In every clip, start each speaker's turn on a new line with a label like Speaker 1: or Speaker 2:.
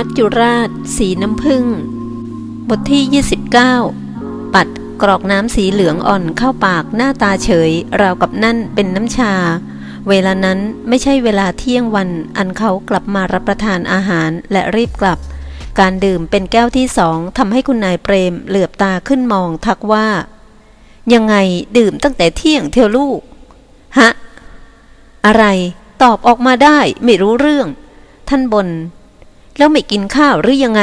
Speaker 1: มัจจุราช สีน้ำผึ้งบทที่ 29 ปัดกรอกน้ำสีเหลืองอ่อนเข้าปากหน้าตาเฉย ราวกับนั่นเป็นน้ำชา เวลานั้นไม่ใช่เวลาเที่ยงวันอันเขากลับมารับประทานอาหารและรีบกลับ การดื่มเป็นแก้วที่สองทำให้คุณนายเปรมเหลือบตาขึ้นมองทักว่า ยังไงดื่มตั้งแต่เที่ยงเทียวลูก ฮะ อะไร ตอบออกมาได้ไม่รู้เรื่อง ท่านบน แล้วไม่กินข้าวหรือยังไง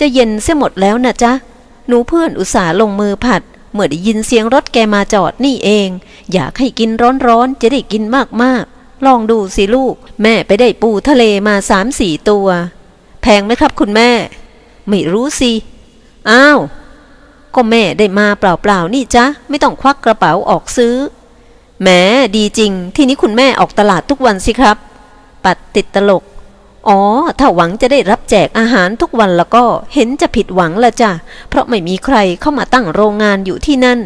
Speaker 1: จะเย็นเสียหมดแล้วนะจ๊ะ หนูเพื่อนอุตส่าห์ลงมือผัด เมื่อได้ยินเสียงรถแกมาจอดนี่เอง อยากให้กินร้อนๆ จะได้กินมากๆ ลองดูสิลูก แม่ไปได้ปูทะเลมาสามสี่ตัว แพงไหมครับคุณแม่ ไม่รู้สิ อ้าว ก็แม่ได้มาเปล่าๆนี่จ๊ะ ไม่ต้องควักกระเป๋าออกซื้อ แหมดีจริง ที่นี้คุณแม่ออกตลาดทุกวันสิครับ ปัดติดตลก อ๋อ ถ้าหวังจะได้รับแจกอาหารทุกวันแล้วก็เห็นจะผิดหวังละจ้ะ เพราะไม่มีใครเข้ามาตั้งโรงงานอยู่ที่นั่น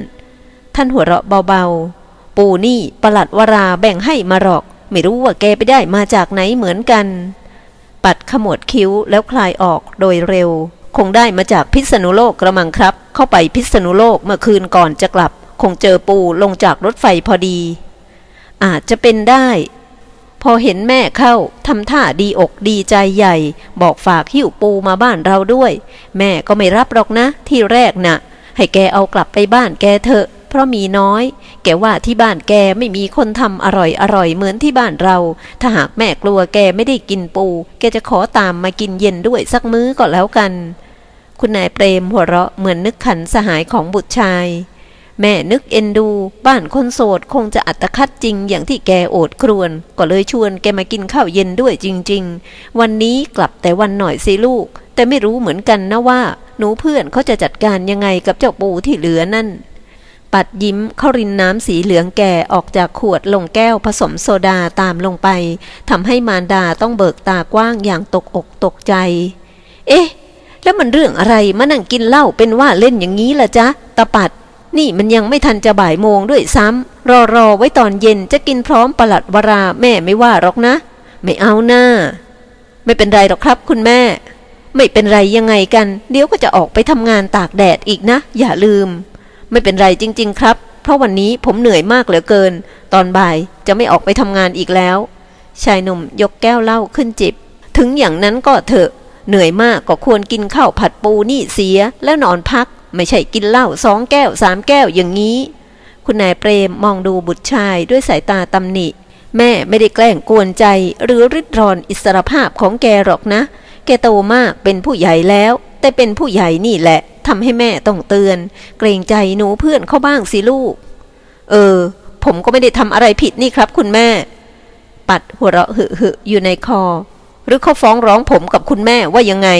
Speaker 1: ท่านหัวเราะเบาๆ ปูนี่ประหลัดวราแบ่งให้มาหรอก ไม่รู้ว่าแกไปได้มาจากไหนเหมือนกัน ปัดขมวดคิ้วแล้วคลายออกโดยเร็ว คงได้มาจากพิษณุโลกกระมังครับ เข้าไปพิษณุโลกเมื่อคืนก่อนจะกลับ คงเจอปูลงจากรถไฟพอดี อาจจะเป็นได้ อเห็นแม่เข้าทำท่าดีอกดีใจใหญ่ บอกฝากหิ้วปูมาบ้านเราด้วย แม่ก็ไม่รับหรอกนะ ที่แรกน่ะ ให้แกเอากลับไปบ้านแกเถอะ เพราะมีน้อย แกว่าที่บ้านแกไม่มีคนทำอร่อยอร่อยเหมือนที่บ้านเรา ถ้าหากแม่กลัวแกไม่ได้กินปู แกจะขอตามมากินเย็นด้วยสักมื้อก็แล้วกัน คุณนายเปรมหัวเราะเหมือนนึกขันสหายของบุตรชาย แม่นึกเอ็นดู บ้านคนโสดคงจะอัตคัดจริงอย่างที่แกโอดครวน ก็เลยชวนแกมากินข้าวเย็นด้วยจริง ๆ วันนี้กลับแต่วันหน่อยสิลูก แต่ไม่รู้เหมือนกันนะว่า หนูเพื่อนเขาจะจัดการยังไงกับเจ้าปูที่เหลือนั่น ปัดยิ้มเข้ารินน้ำสีเหลืองแก่ออกจากขวดลงแก้วผสมโซดาตามลงไปทำให้มารดาต้องเบิกตากว้างอย่างตกอกตกใจ เอ๊ะ แล้วมันเรื่องอะไรมานั่งกินเหล้าเป็นว่าเล่นอย่างนี้ล่ะจ๊ะตาปัด นี่มันยังไม่ทันจะบ่ายโมงด้วยซ้ำรอรอไว้ตอนเย็นจะกินพร้อมประหลัดวราแม่ไม่ว่าหรอกนะ ไม่เอาหน้า ไม่เป็นไรหรอกครับคุณแม่ ไม่เป็นไรยังไงกัน เดี๋ยวก็จะออกไปทำงานตากแดดอีกนะ อย่าลืม ไม่เป็นไรจริง ๆ ครับ เพราะวันนี้ผมเหนื่อยมากเหลือเกิน ตอนบ่ายจะไม่ออกไปทำงานอีกแล้ว ชายหนุ่มยกแก้วเหล้าขึ้นจิบ ถึงอย่างนั้นก็เถอะ เหนื่อยมากก็ควรกินข้าวผัดปูนี่เสียแล้วนอนพัก ไม่ใช่กินเหล้าสองแก้วสามแก้วอย่างนี้ คุณนายเปรมมองดูบุตรชายด้วยสายตาตำหนิ แม่ไม่ได้แกล้งกวนใจหรือริดรอนอิสรภาพของแกหรอกนะ แกโตมากเป็นผู้ใหญ่แล้ว แต่เป็นผู้ใหญ่นี่แหละทำให้แม่ต้องเตือน เกรงใจหนูเพื่อนเขาบ้างสิลูก เออ ผมก็ไม่ได้ทำอะไรผิดนี่ครับคุณแม่ ปัดหัวเราะหึหึอยู่ในคอ หรือเขาฟ้องร้องผมกับคุณแม่ว่ายังไง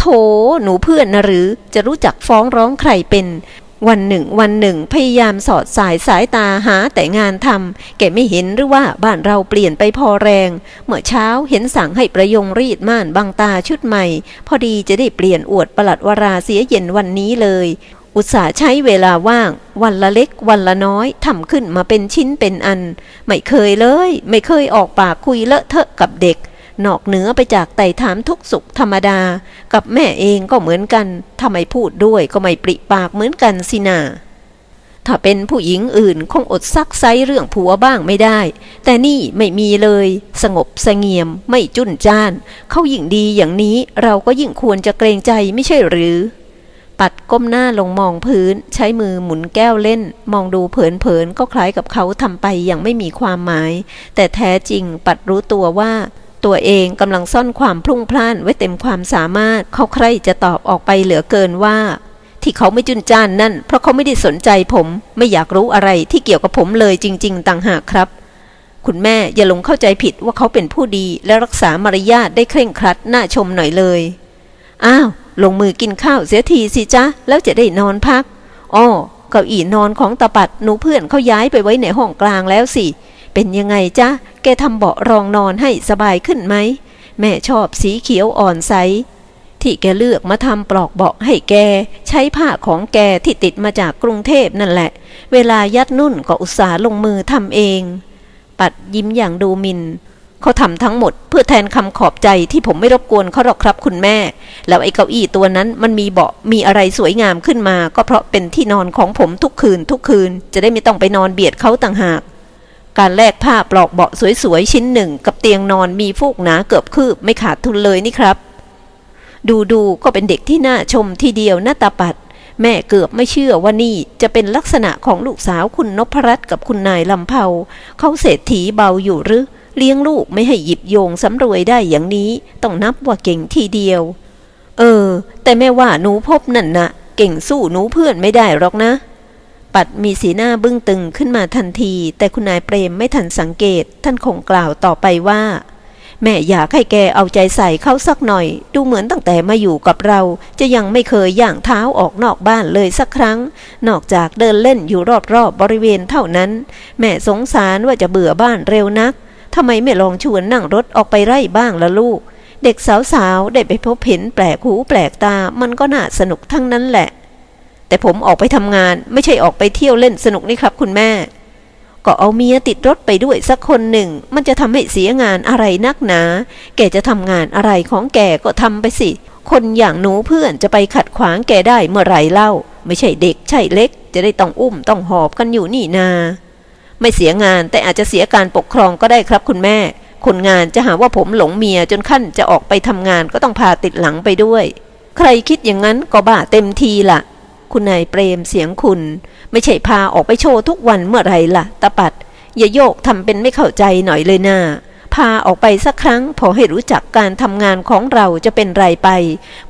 Speaker 1: โถหนูเพื่อนนะหรือจะรู้จักฟ้องร้องใครเป็น วันหนึ่ง วันหนึ่ง พยายามสอดสายสายตาหาแต่งานทำแกไม่เห็นหรือว่าบ้านเราเปลี่ยนไปพอแรง เมื่อเช้าเห็นสั่งให้ประยงรีดม่านบางตาชุดใหม่ พอดีจะได้เปลี่ยนอวดประหลัดวราเสียเย็นวันนี้เลยอุตส่าห์ใช้เวลาว่าง วันละเล็กวันละน้อยทำขึ้นมาเป็นชิ้นเป็นอัน ไม่เคยเลย ไม่เคยออกปากคุยเลอะเทอะกับเด็ก นอกเหนือไปจากไต่ถามทุกสุขธรรมดา กับแม่เองก็เหมือนกันทำไมพูดด้วยก็ไม่ปริปากเหมือนกันสินาถ้าเป็นผู้หญิงอื่นคงอดซักไซเรื่องผัวบ้างไม่ได้ แต่นี่ไม่มีเลย สงบเสงี่ยม ไม่จุนจ้าน เขายิ่งดีอย่างนี้เราก็ยิ่งควรจะเกรงใจไม่ใช่หรือ ปัดก้มหน้าลงมองพื้น ใช้มือหมุนแก้วเล่น มองดูเผินๆก็คล้ายกับเขาทำไปอย่างไม่มีความหมาย แต่แท้จริงปัดรู้ตัวว่า ตัวเองกำลังซ่อนความพลุ่งพล่านไว้เต็มความสามารถเขาใครจะตอบออกไปเหลือเกินว่า ที่เขาไม่จุนจ้านนั่น เพราะเขาไม่ได้สนใจผมไม่อยากรู้อะไรที่เกี่ยวกับผมเลยจริง ๆ ต่างหากครับ คุณแม่อย่าหลงเข้าใจผิดว่าเขาเป็นผู้ดีและรักษามารยาทได้เคร่งครัดน่าชมหน่อยเลยอ้าวลงมือกินข้าวเสียทีสิจ๊ะแล้วจะได้นอนพักอ้อเก้าอี้นอนของตาปัดหนูเพื่อนเขาย้ายไปไว้ในห้องกลางแล้วสิ เป็นยังไงจ๊ะ แกทำเบาะรองนอนให้สบายขึ้นไหม แม่ชอบสีเขียวอ่อนใส ที่แกเลือกมาทำปลอกเบาะให้แก ใช้ผ้าของแกที่ติดมาจากกรุงเทพนั่นแหละ เวลายัดนุ่นก็อุตส่าห์ลงมือทำเอง ปัดยิ้มอย่างดูมินเขาทำทั้งหมดเพื่อแทนคำขอบใจที่ผมไม่รบกวนเขาหรอกครับคุณแม่ แล้วไอ้เก้าอี้ตัวนั้นมันมีเบาะมีอะไรสวยงามขึ้นมา ก็เพราะเป็นที่นอนของผมทุกคืนทุกคืน จะได้ไม่ต้องไปนอนเบียดเขาต่างหาก การแลกผ้าปลอกเบาะสวยๆ ชิ้นหนึ่ง กับเตียงนอนมีฟูกหนาเกือบคืบไม่ขาดทุนเลยนี่ครับ ดูดูๆก็เป็นเด็กที่น่าชมทีเดียวหน้าตาปัด แม่เกือบไม่เชื่อว่านี่จะเป็นลักษณะของลูกสาวคุณนพรัตน์กับคุณนายลำเผาเขาเศรษฐีเบาอยู่หรือ เลี้ยงลูกไม่ให้หยิบโยงสำรวยได้อย่างนี้ต้องนับว่าเก่งทีเดียว เออ แต่แม่ว่าหนูพบนั่นนะเก่งสู้หนูเพื่อนไม่ได้หรอกนะ ปัดมีสีหน้าบึ้งตึงขึ้นมาทันที แต่คุณนายเปรมไม่ทันสังเกต ท่านคงกล่าวต่อไปว่า แม่อยากให้แกเอาใจใส่เขาสักหน่อย ดูเหมือนตั้งแต่มาอยู่กับเรา จะยังไม่เคยย่างเท้าออกนอกบ้านเลยสักครั้ง นอกจากเดินเล่นอยู่รอบๆบบริเวณเท่านั้น แม่สงสารว่าจะเบื่อบ้านเร็วนักทำไมไม่ลองชวนนั่งรถออกไปไร่บ้างละลูก เด็กสาวๆได้ไปพบเห็นแปลกหูแปลกตามันก็น่าสนุกทั้งนั้นแหละ แต่ผมออกไปทำงานไม่ใช่ออกไปเที่ยวเล่นสนุกนี่ครับคุณแม่ ก็เอาเมียติดรถไปด้วยสักคนหนึ่ง มันจะทำให้เสียงานอะไรนักหนา แกจะทำงานอะไรของแกก็ทำไปสิ คนอย่างหนูเพื่อนจะไปขัดขวางแกได้เมื่อไรเล่า ไม่ใช่เด็กใช่เล็ก จะได้ต้องอุ้มต้องหอบกันอยู่นี่นา ไม่เสียงานแต่อาจจะเสียการปกครองก็ได้ครับคุณแม่คนงานจะหาว่าผมหลงเมียจนขั้นจะออกไปทำงานก็ต้องพาติดหลังไปด้วย ใครคิดอย่างนั้นก็บ้าเต็มทีล่ะ คุณนายเปรมเสียงคุณ ไม่ใช่พาออกไปโชว์ทุกวันเมื่อไรล่ะตาปัด อย่าโยกทำเป็นไม่เข้าใจหน่อยเลยนาพาออกไปสักครั้ง พอให้รู้จักการทำงานของเราจะเป็นไรไป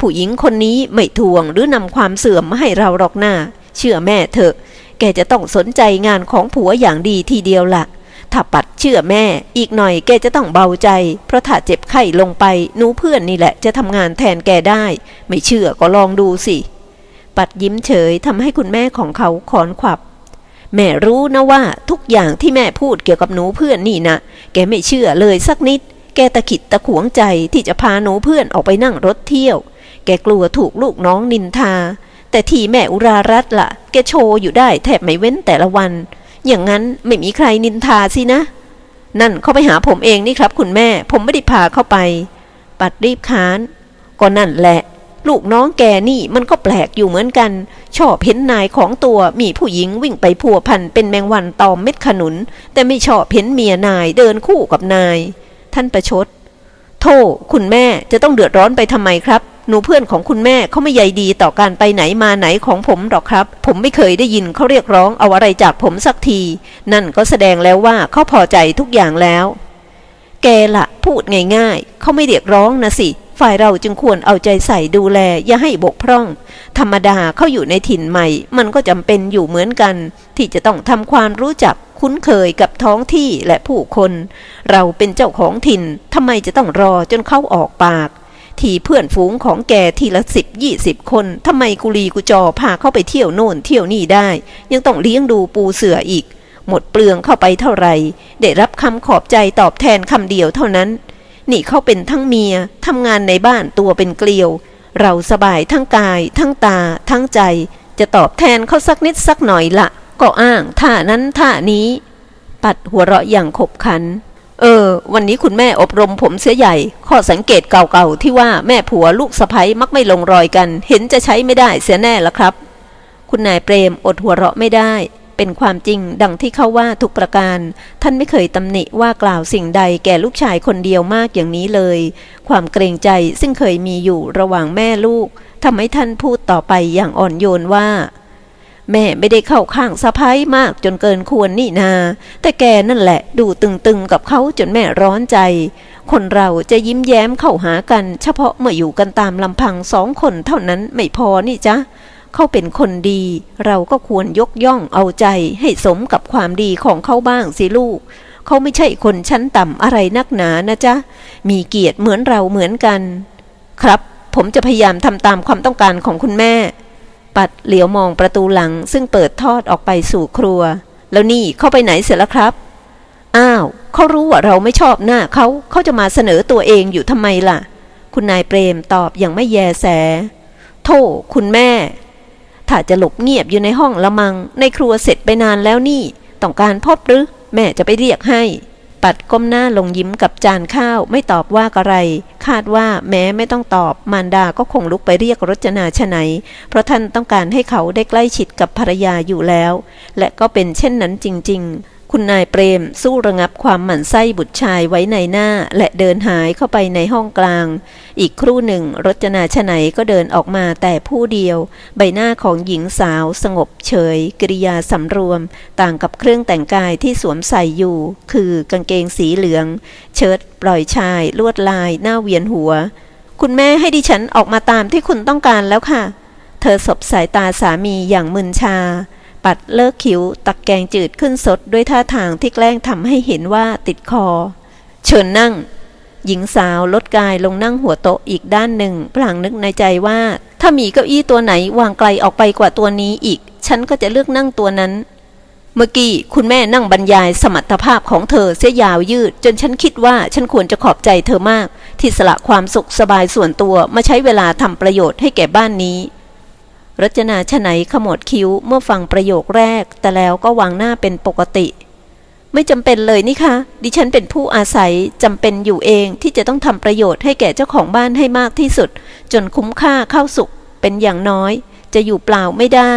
Speaker 1: ผู้หญิงคนนี้ไม่ทวงหรือนำความเสื่อมมาให้เราหรอกหน้า เชื่อแม่เถอะ แกจะต้องสนใจงานของผัวอย่างดีทีเดียวล่ะ ถ้าปัดเชื่อแม่ อีกหน่อยแกจะต้องเบาใจ เพราะถ้าเจ็บไข้ลงไปนูเพื่อนนี่แหละจะทำงานแทนแกได้ ไม่เชื่อก็ลองดูสิ ปัดยิ้มเฉยทำให้คุณแม่ของเขาขอนขวับ แม่รู้นะว่าทุกอย่างที่แม่พูดเกี่ยวกับหนูเพื่อนนี่นะ แกไม่เชื่อเลยสักนิด แกตะขิดตะขวงใจที่จะพาหนูเพื่อนออกไปนั่งรถเที่ยว แกกลัวถูกลูกน้องนินทา แต่ที่แม่อุรารัตน์ล่ะ แกโชว์อยู่ได้แทบไม่เว้นแต่ละวัน อย่างนั้นไม่มีใครนินทาสินะ นั่นเขาไปหาผมเองนี่ครับ คุณแม่ ผมไม่ได้พาเข้าไป ปัดรีบค้านก็นั่นแหละ ลูกน้องแกนี่มันก็แปลกอยู่เหมือนกัน ชอบเห็นนายของตัวมีผู้หญิงวิ่งไปพัวพันเป็นแมงวันตอมเม็ดขนุน แต่ไม่ชอบเห็นเมียนายเดินคู่กับนาย ท่านประชด โธ่คุณแม่จะต้องเดือดร้อนไปทำไมครับ หนูเพื่อนของคุณแม่เขาไม่ใยดีต่อการไปไหนมาไหนของผมหรอกครับ ผมไม่เคยได้ยินเขาเรียกร้องเอาอะไรจากผมสักที นั่นก็แสดงแล้วว่าเขาพอใจทุกอย่างแล้ว แกละพูดง่ายๆ เขาไม่เรียกร้องนะสิ ฝ่ายเราจึงควรเอาใจใส่ดูแล อย่าให้บกพร่อง ธรรมดาเขาอยู่ในถิ่นใหม่ มันก็จำเป็นอยู่เหมือนกัน ที่จะต้องทำความรู้จักคุ้นเคยกับท้องที่และผู้คน เราเป็นเจ้าของถิ่นทำไมจะต้องรอจนเข้าออกปาก ทีเพื่อนฝูงของแกทีละสิบยี่สิบคนทำไมกุลีกุจอพาเข้าไปเที่ยวโน่นเที่ยวนี่ได้ ยังต้องเลี้ยงดูปูเสืออีก หมดเปลืองเข้าไปเท่าไหร่ ได้รับคำขอบใจตอบแทนคำเดียวเท่านั้น นี่เขาเป็นทั้งเมียทำงานในบ้านตัวเป็นเกลียว เราสบายทั้งกาย ทั้งตา ทั้งใจ จะตอบแทนเขาสักนิดสักหน่อยละก็อ้างท่านั้นท่านี้ ปัดหัวเราะอย่างขบขัน เออ วันนี้คุณแม่อบรมผมเสียใหญ่ ข้อสังเกตเก่าๆที่ว่าแม่ผัวลูกสะใภ้มักไม่ลงรอยกัน เห็นจะใช้ไม่ได้เสียแน่ละครับ คุณนายเปรมอดหัวเราะไม่ได้ เป็นความจริงดังที่เขาว่าทุกประการ ท่านไม่เคยตำหนิว่ากล่าวสิ่งใดแก่ลูกชายคนเดียวมากอย่างนี้เลย ความเกรงใจซึ่งเคยมีอยู่ระหว่างแม่ลูกทำให้ท่านพูดต่อไปอย่างอ่อนโยนว่า แม่ไม่ได้เข้าข้างสะพ้ายมากจนเกินควรนี่นา แต่แกนั่นแหละดูตึงๆกับเขาจนแม่ร้อนใจ คนเราจะยิ้มแย้มเข้าหากัน เฉพาะเมื่ออยู่กันตามลำพังสองคนเท่านั้นไม่พอนี่จ๊ะ เขาเป็นคนดี เราก็ควรยกย่องเอาใจให้สมกับความดีของเขาบ้างสิลูก เขาไม่ใช่คนชั้นต่ำอะไรนักหนานะจ๊ะ มีเกียรติเหมือนเราเหมือนกัน ครับผมจะพยายามทำตามความต้องการของคุณแม่ ปัดเหลียวมองประตูหลัง ซึ่งเปิดทอดออกไปสู่ครัว แล้วนี่เข้าไปไหนเสร็จแล้วครับ อ้าวเขารู้ว่าเราไม่ชอบหน้าเขาเขาจะมาเสนอตัวเองอยู่ทำไมล่ะ คุณนายเปรมตอบอย่างไม่แยแส โธ่คุณแม่ ถ้าจะหลบเงียบอยู่ในห้องละมัง ในครัวเสร็จไปนานแล้วนี่ ต้องการพบหรือ แม่จะไปเรียกให้ ปัดก้มหน้าลงยิ้มกับจานข้าวไม่ตอบว่าอะไร คาดว่าแม้ไม่ต้องตอบ มารดาก็คงลุกไปเรียกรจนาชนัย เพราะท่านต้องการให้เขาได้ใกล้ชิดกับภรรยาอยู่แล้ว และก็เป็นเช่นนั้นจริง ๆ คุณนายเปรมสู้ระงับความหมั่นไส้บุตรชายไว้ในหน้า และเดินหายเข้าไปในห้องกลาง อีกครู่หนึ่งรจนาชะไหนก็เดินออกมาแต่ผู้เดียว ใบหน้าของหญิงสาวสงบเฉยกริยาสำรวม ต่างกับเครื่องแต่งกายที่สวมใส่อยู่ คือกางเกงสีเหลือง เชิ้ตปล่อยชาย ลวดลาย หน้าเวียนหัว คุณแม่ให้ดิฉันออกมาตามที่คุณต้องการแล้วค่ะ เธอสบสายตาสามีอย่างมึนชา ปัดเลิกคิ้ว ตักแกงจืดขึ้นสดด้วยท่าทางที่แกล้งทำให้เห็นว่าติดคอ เชิญนั่ง หญิงสาวลดกายลงนั่งหัวโต๊ะอีกด้านหนึ่งพลางนึกในใจว่า ถ้ามีเก้าอี้ตัวไหนวางไกลออกไปกว่าตัวนี้อีก ฉันก็จะเลือกนั่งตัวนั้น เมื่อกี้คุณแม่นั่งบรรยายสมรรถภาพของเธอเสียยาวยืด จนฉันคิดว่าฉันควรจะขอบใจเธอมาก ที่สละความสุขสบายส่วนตัวมาใช้เวลาทำประโยชน์ให้แก่บ้านนี้ รจนาชไหนขมวดคิ้วเมื่อฟังประโยคแรก แต่แล้วก็วางหน้าเป็นปกติ ไม่จำเป็นเลยนี่คะ ดิฉันเป็นผู้อาศัยจำเป็นอยู่เองที่จะต้องทำประโยชน์ให้แก่เจ้าของบ้านให้มากที่สุด จนคุ้มค่าเข้าสุขเป็นอย่างน้อย จะอยู่เปล่าไม่ได้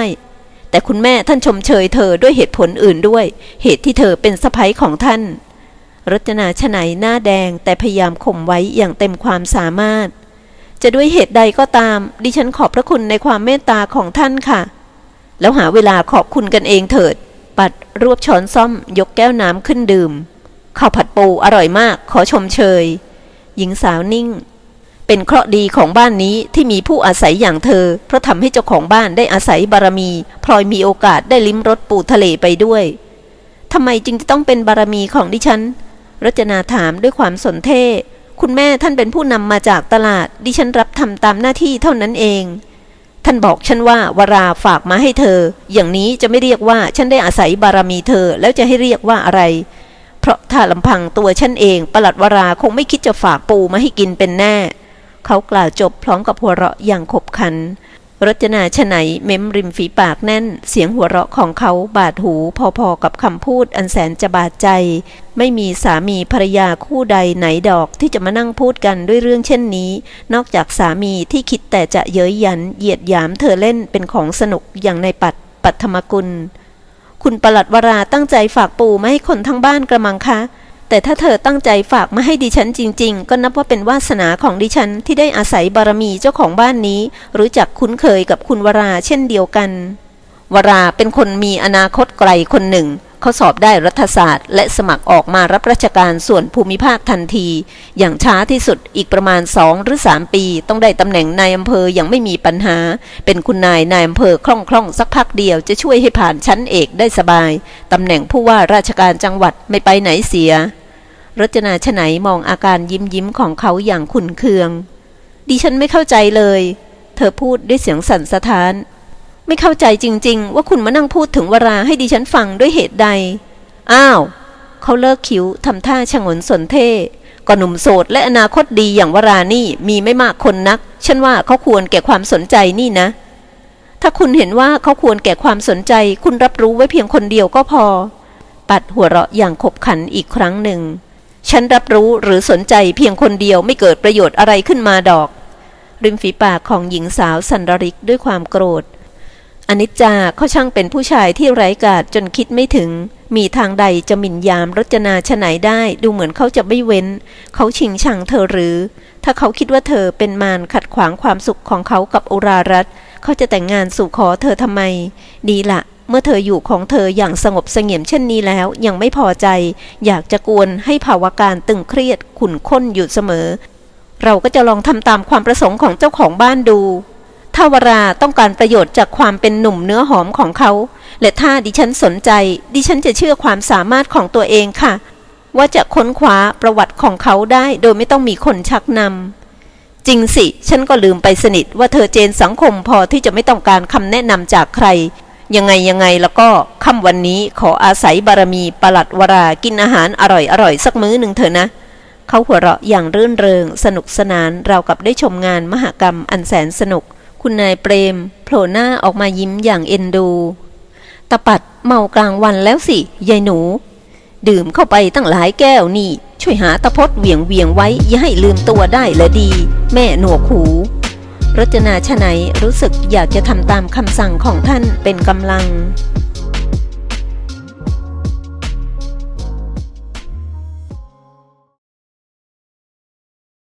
Speaker 1: แต่คุณแม่ท่านชมเชยเธอด้วยเหตุผลอื่นด้วย เหตุที่เธอเป็นสะใภ้ของท่าน รจนาชไหนหน้าแดงแต่พยายามข่มไว้อย่างเต็มความสามารถ จะด้วยเหตุใดก็ตาม ดิฉันขอบพระคุณในความเมตตาของท่านค่ะ แล้วหาเวลาขอบคุณกันเองเถิด ปัดรวบช้อนซ่อม ยกแก้วน้ำขึ้นดื่ม ข้าวผัดปูอร่อยมาก ขอชมเชย หญิงสาวนิ่ง เป็นเคราะห์ดีของบ้านนี้ที่มีผู้อาศัยอย่างเธอ เพราะทำให้เจ้าของบ้านได้อาศัยบารมี พลอยมีโอกาสได้ลิ้มรสปูทะเลไปด้วยทำไมจึงจะต้องเป็นบารมีของดิฉัน รจนาถามด้วยความสนเท่ คุณแม่ท่านเป็นผู้นำมาจากตลาด ดิฉันรับทำตามหน้าที่เท่านั้นเอง ท่านบอกฉันว่าวราฝากมาให้เธอ อย่างนี้จะไม่เรียกว่าฉันได้อาศัยบารมีเธอ แล้วจะให้เรียกว่าอะไร เพราะถ้าลำพังตัวฉันเองประหลัดวราคงไม่คิดจะฝากปูมาให้กินเป็นแน่ เขากล่าวจบพร้อมกับหัวเราะอย่างขบขัน รจนาชไหนเม้มริมฝีปากแน่น เสียงหัวเราะของเขาบาดหูพอๆกับคำพูดอันแสนจะบาดใจ ไม่มีสามีภรรยาคู่ใดไหนดอกที่จะมานั่งพูดกันด้วยเรื่องเช่นนี้ นอกจากสามีที่คิดแต่จะเย้ยหยันเหยียดหยามเธอเล่นเป็นของสนุกอย่างในปัดปัทมกุล คุณประหลัดวราตั้งใจฝากปู่ไมาให้คนทั้งบ้านกระมังคะ แต่ถ้าเธอตั้งใจฝากมาให้ดิฉันจริง ๆ ก็นับว่าเป็นวาสนาของดิฉันที่ได้อาศัยบารมีเจ้าของบ้านนี้ รู้จักคุ้นเคยกับคุณวราเช่นเดียวกัน วราเป็นคนมีอนาคตไกลคนหนึ่งเขาสอบได้รัฐศาสตร์ และสมัครออกมารับราชการส่วนภูมิภาคทันที อย่างช้าที่สุดอีกประมาณสองหรือสามปี ต้องได้ตำแหน่งนายอำเภออย่างไม่มีปัญหา เป็นคุณนายนายอำเภอคล่องๆสักพักเดียวจะช่วยให้ผ่านชั้นเอกได้สบายตำแหน่งผู้ว่าราชการจังหวัดไม่ไปไหนเสีย รจนาชไหนมองอาการยิ้มยิ้มของเขาอย่างขุนเคือง ดิฉันไม่เข้าใจเลย เธอพูดด้วยเสียงสั่นสะท้าน ไม่เข้าใจจริง ๆ ว่าคุณมานั่งพูดถึงวราให้ดิฉันฟังด้วยเหตุใด อ้าว เขาเลิกคิ้วทำท่าชงนสนเท่ก็หนุ่มโสดและอนาคตดีอย่างวรานี่มีไม่มากคนนัก ฉันว่าเขาควรแก่ความสนใจนี่นะ ถ้าคุณเห็นว่าเขาควรแก่ความสนใจ คุณรับรู้ไว้เพียงคนเดียวก็พอ ปัดหัวเราะอย่างขบขันอีกครั้งหนึ่ง ฉันรับรู้หรือสนใจเพียงคนเดียวไม่เกิดประโยชน์อะไรขึ้นมาดอก ริมฝีปากของหญิงสาวสันรริกด้วยความโกรธ อนิจจาเขาช่างเป็นผู้ชายที่ไร้กาจจนคิดไม่ถึง มีทางใดจะหมิ่นยามรจนาชะไหนได้ ดูเหมือนเขาจะไม่เว้น เขาชิงชังเธอหรือ ถ้าเขาคิดว่าเธอเป็นมารขัดขวางความสุขของเขากับอุรารัตเขาจะแต่งงานสู่ขอเธอทำไม ดีละ เมื่อเธออยู่ของเธออย่างสงบเสงี่ยมเช่นนี้แล้วยังไม่พอใจ อยากจะกวนให้ภาวะการตึงเครียดขุ่นข้นอยู่เสมอ เราก็จะลองทำตามความประสงค์ของเจ้าของบ้านดูถ้าวราต้องการประโยชน์จากความเป็นหนุ่มเนื้อหอมของเขา และถ้าดิฉันสนใจ ดิฉันจะเชื่อความสามารถของตัวเองค่ะ ว่าจะค้นคว้าประวัติของเขาได้โดยไม่ต้องมีคนชักนำจริงสิ ฉันก็ลืมไปสนิทว่าเธอเจนสังคมพอที่จะไม่ต้องการคำแนะนำจากใคร ยังไงยังไงแล้วก็ค่ำวันนี้ขออาศัยบารมีประหลัดวรากินอาหารอร่อยอร่อยสักมื้อหนึ่งเถอะนะ เขาหัวเราะอย่างรื่นเริง สนุกสนานเรากับได้ชมงานมหกรรมอันแสนสนุก คุณนายเปรมโผล่หน้าออกมายิ้มอย่างเอ็นดูตะปัดเมากลางวันแล้วสิยายหนู ดื่มเข้าไปตั้งหลายแก้วนี่ ช่วยหาตะพดเหวี่ยงเวียงไว้อย่าให้ลืมตัวได้ละดี แม่หนวกหู รจนาชะไหนรู้สึกอยากจะทำตามคำสั่งของท่านเป็นกำลัง